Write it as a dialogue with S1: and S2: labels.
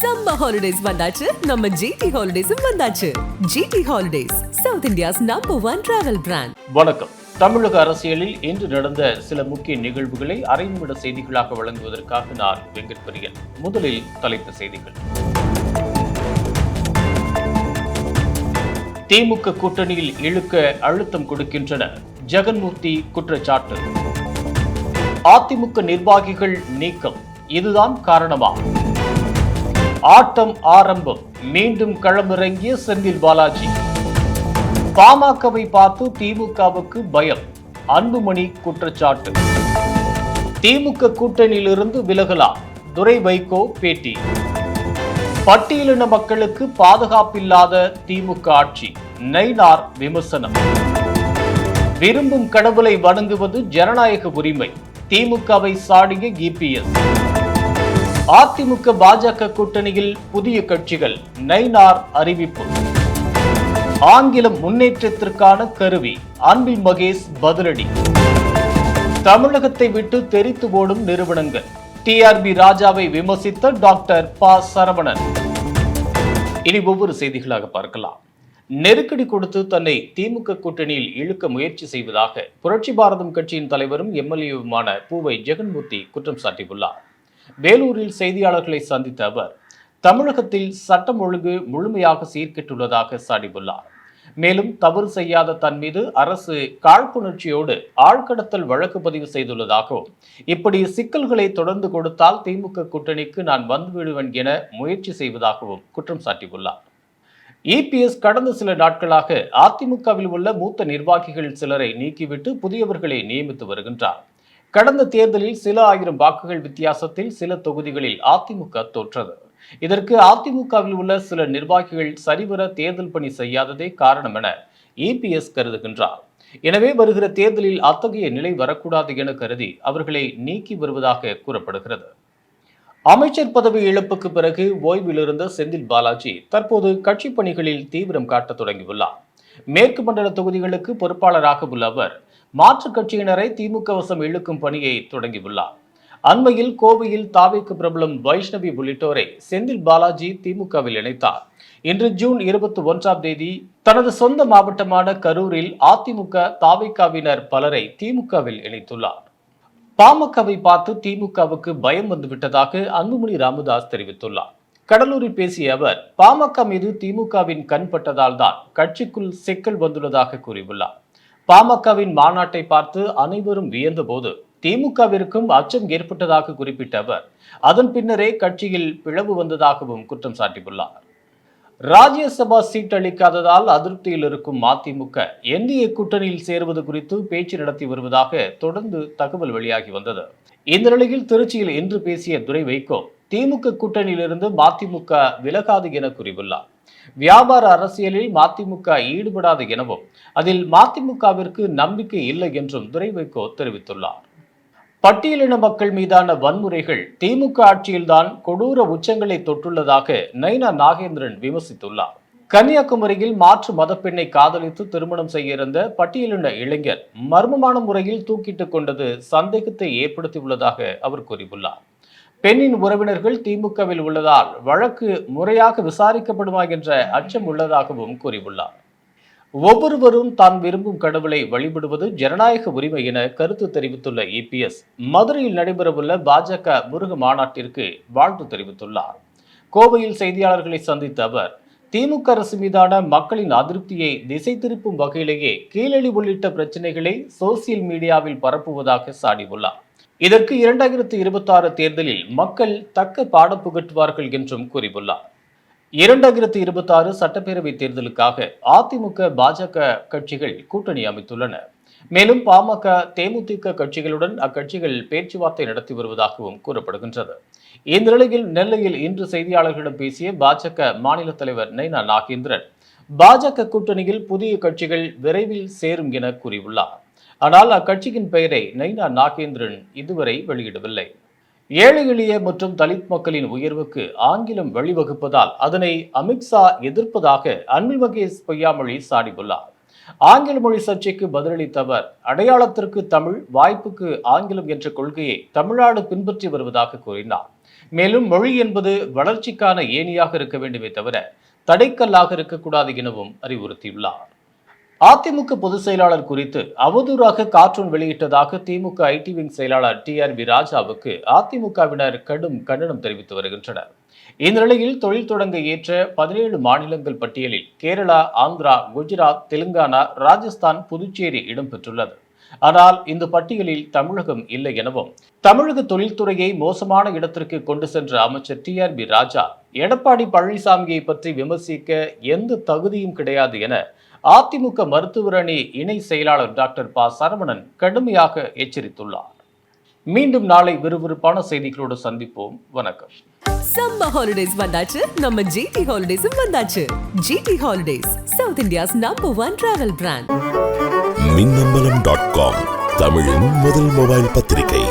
S1: Summer holidays வந்தாச்சு. நம்ம GT ஹாலிடேஸும் வந்தாச்சு. GT holidays south India's number one travel brand
S2: வணக்கம். தமிழக அரசியலில் இன்று நடந்த சில முக்கிய நிகழ்வுகளை அரை நிமிட செய்திகளாக வழங்குவதற்காக நான் வெங்கட்பரியன். முதலில் தலைப்பு செய்திகள். திமுக கூட்டணியில் இழுக்க அழுத்தம் கொடுக்கின்றனர் ஜெகன்மூர்த்தி குற்றச்சாட்டு. அதிமுக நிர்வாகிகள் நீக்கம். இதுதான் காரணமாகும் ஆட்டம் ஆரம்பம். மீண்டும் களமிறங்கிய செந்தில் பாலாஜி. பாமகவை பார்த்து திமுகவுக்கு பயம். அன்புமணி குற்றச்சாட்டு. திமுக கூட்டணியிலிருந்து விலகலாம். துரை வைகோ பேட்டி. பட்டியலின மக்களுக்கு பாதுகாப்பில்லாத திமுக ஆட்சி. நைனார் விமர்சனம். விரும்பும் கடவுளை வணங்குவது ஜனநாயக உரிமை. திமுகவை சாடிய இபிஎஸ் அதிமுக பாஜக கூட்டணியில் புதிய கட்சிகள். நைனார் அறிவிப்பு. ஆங்கிலம் முன்னேற்றத்திற்கான கருவி. அன்பில் மகேஷ் பதிலடி. தமிழகத்தை விட்டு தெரித்து ஓடும் நிறுவனங்கள். டிஆர்பி ராஜாவை விமர்சித்த டாக்டர் ப. சரவணன். இனி ஒவ்வொரு செய்திகளாக பார்க்கலாம். நெருக்கடி கொடுத்து தன்னை திமுக கூட்டணியில் இழுக்க முயற்சி செய்வதாக புரட்சி பாரதம் கட்சியின் தலைவரும் எம்எல்ஏவுமான பூவை ஜெகன்மூர்த்தி குற்றம் சாட்டியுள்ளார். வேலூரில் செய்தியாளர்களை சந்தித்த அவர் தமிழகத்தில் சட்டம் ஒழுங்கு முழுமையாக சீர்கெட்டுள்ளதாக சாடியுள்ளார். மேலும் தவறு செய்யாத தன் மீது அரசு காழ்ப்புணர்ச்சியோடு ஆழ்கடத்தல் வழக்கு பதிவு செய்துள்ளதாகவும் இப்படி சிக்கல்களை தொடர்ந்து கொடுத்தால் திமுக கூட்டணிக்கு நான் வந்துவிடுவேன் என முயற்சி செய்வதாகவும் குற்றம் சாட்டியுள்ளார். இபிஎஸ் கடந்த சில நாட்களாக அதிமுகவில் உள்ள மூத்த நிர்வாகிகள் சிலரை நீக்கிவிட்டு புதியவர்களை நியமித்து வருகின்றார். கடந்த தேர்தலில் சில ஆயிரம் வாக்குகள் வித்தியாசத்தில் சில தொகுதிகளில் அதிமுக தோற்றது. இதற்கு அதிமுகவில் உள்ள சில நிர்வாகிகள் சரிவர தேர்தல் பணி செய்யாததே காரணம் என இபிஎஸ் கருதுகின்றார். எனவே வருகிற தேர்தலில் அத்தகைய நிலை வரக்கூடாது என கருதி அவர்களை நீக்கி வருவதாக கூறப்படுகிறது. அமைச்சர் பதவி இழப்புக்கு பிறகு ஓய்வில் இருந்த செந்தில் பாலாஜி தற்போது கட்சி பணிகளில் தீவிரம் காட்டத் தொடங்கியுள்ளார். மேற்கு மண்டல தொகுதிகளுக்கு பொறுப்பாளராக உள்ள அவர் மாற்றுக் கட்சியினரை திமுக வசம் இழுக்கும் பணியை தொடங்கியுள்ளார். அண்மையில் கோவையில் தாவேக்கு பிரபலம் வைஷ்ணவி உள்ளிட்டோரை செந்தில் பாலாஜி திமுகவில் இணைத்தார். இன்று ஜூன் இருபத்தி ஒன்றாம் தேதி தனது சொந்த மாவட்டமான கரூரில் அதிமுக தாவேக்காவினர் பலரை திமுகவில் இணைத்துள்ளார். பாமகவை பார்த்து திமுகவுக்கு பயம் வந்துவிட்டதாக அன்புமணி ராமதாஸ் தெரிவித்துள்ளார். கடலூரில் பேசிய அவர் பாமக மீது திமுகவின் கண் பட்டதால் தான் கட்சிக்குள் சிக்கல் வந்துள்ளதாக கூறியுள்ளார். பாமகவின் மாநாட்டை பார்த்து அனைவரும் வியந்தபோது திமுகவிற்கும் அச்சம் ஏற்பட்டதாக குறிப்பிட்ட அவர் அதன் பின்னரே கட்சியில் பிளவு வந்ததாகவும் குற்றம் சாட்டியுள்ளார். ராஜ்யசபா சீட் அளிக்காததால் அதிருப்தியில் இருக்கும் மதிமுக என்டிஏ கூட்டணியில் சேருவது குறித்து பேச்சு நடத்தி வருவதாக தொடர்ந்து தகவல் வெளியாகி வந்தது. இந்த நிலையில் திருச்சியில் இன்று பேசிய துரை வைகோ திமுக கூட்டணியிலிருந்து மதிமுக விலகாது என கூறியுள்ளார். வியாபார அரசியலில் மதிமுக ஈடுபடாது எனவும் அதில் மதிமுகவிற்கு நம்பிக்கை இல்லை என்றும் துரை வைகோ தெரிவித்துள்ளார். பட்டியலின மக்கள் மீதான வன்முறைகள் திமுக ஆட்சியில்தான் கொடூர உச்சங்களை தொட்டுள்ளதாக நைனா நாகேந்திரன் விமர்சித்துள்ளார். கன்னியாகுமரியில் மாற்று மதப்பெண்ணை காதலித்து திருமணம் செய்ய இருந்த பட்டியலின இளைஞர் மர்மமான முறையில் தூக்கிட்டுக் கொண்டது சந்தேகத்தை ஏற்படுத்தியுள்ளதாக அவர் கூறியுள்ளார். பெண்ணின் உறவினர்கள் திமுகவில் உள்ளதால் வழக்கு முறையாக விசாரிக்கப்படுமா என்ற அச்சம் உள்ளதாகவும் கூறியுள்ளார். ஒவ்வொருவரும் தான் விரும்பும் கடவுளை வழிபடுவது ஜனநாயக உரிமை என கருத்து தெரிவித்துள்ள இபிஎஸ் மதுரையில் நடைபெறவுள்ள பாஜக முருக மாநாட்டிற்கு வாழ்த்து தெரிவித்துள்ளார். கோவையில் செய்தியாளர்களை சந்தித்த அவர் திமுக அரசு மீதான மக்களின் அதிருப்தியை திசை திருப்பும் வகையிலேயே கீழடி உள்ளிட்ட பிரச்சனைகளை சோசியல் மீடியாவில் பரப்புவதாக சாடியுள்ளார். இதற்கு இரண்டாயிரத்தி இருபத்தி ஆறு தேர்தலில் மக்கள் தக்க பாடம் புகட்டுவார்கள் என்றும் கூறியுள்ளார். இரண்டாயிரத்தி இருபத்தி ஆறு சட்டப்பேரவை தேர்தலுக்காக அதிமுக பாஜக கட்சிகள் கூட்டணி அமைத்துள்ளன. மேலும் பாமக தேமுதிக கட்சிகளுடன் அக்கட்சிகள் பேச்சுவார்த்தை நடத்தி வருவதாகவும் கூறப்படுகின்றது. இந்நிலையில் நெல்லையில் இன்று செய்தியாளர்களிடம் பேசிய பாஜக மாநில தலைவர் நைனா நாகேந்திரன் பாஜக கூட்டணியில் புதிய கட்சிகள் விரைவில் சேரும் என கூறியுள்ளார். ஆனால் அக்கட்சியின் பெயரை நைனா நாகேந்திரன் இதுவரை வெளியிடவில்லை. ஏழை எளிய மற்றும் தலித் மக்களின் உயர்வுக்கு ஆங்கிலம் வழிவகுப்பதால் அதனை அமித்ஷா எதிர்ப்பதாக அன்பில் மகேஷ் பொய்யாமொழி சாடியுள்ளார். ஆங்கில மொழி சர்ச்சைக்கு பதிலளித்தவர் அடையாளத்திற்கு தமிழ் வாய்ப்புக்கு ஆங்கிலம் என்ற கொள்கையை தமிழ்நாடு பின்பற்றி வருவதாக கூறினார். மேலும் மொழி என்பது வளர்ச்சிக்கான ஏணியாக இருக்க வேண்டுமே தவிர தடைக்கல்லாக இருக்கக்கூடாது எனவும் அறிவுறுத்தியுள்ளார். அதிமுக பொதுச் செயலாளர் குறித்து அவதூறாக கார்ட்டூன் வெளியிட்டதாக திமுக ஐடி விங் செயலாளர் டி ஆர் பி ராஜாவுக்கு அதிமுகவினர் கடும் கண்டனம் தெரிவித்து வருகின்றனர். இந்நிலையில் தொழில் தொடங்க ஏற்ற பதினேழு மாநிலங்கள் பட்டியலில் கேரளா ஆந்திரா குஜராத் தெலுங்கானா ராஜஸ்தான் புதுச்சேரி இடம்பெற்றுள்ளது. ஆனால் இந்த பட்டியலில் தமிழகம் இல்லை எனவும் தமிழக தொழில்துறையை மோசமான இடத்திற்கு கொண்டு சென்ற அமைச்சர் T R B Raja Edappadi பழனிசாமியை பற்றி விமர்சிக்க எந்த தகுதியும் கிடையாது என அதிமுக மருத்துவர் அணி இணை செயலாளர் டாக்டர் ப. சரவணன் கடுமையாக எச்சரித்துள்ளார். மீண்டும் நாளை விறுவிறுப்பான செய்திகளோடு சந்திப்போம். வணக்கம்.
S1: சம்மர் ஹாலிடேஸ் வந்தாச்சு. நம்ம ஜிடி ஹாலிடேஸும் வந்தாச்சு. GT holidays south India's number one travel brand
S3: Minnambalam dot com தமிழின் முதல் மொபைல் பத்திரிகை.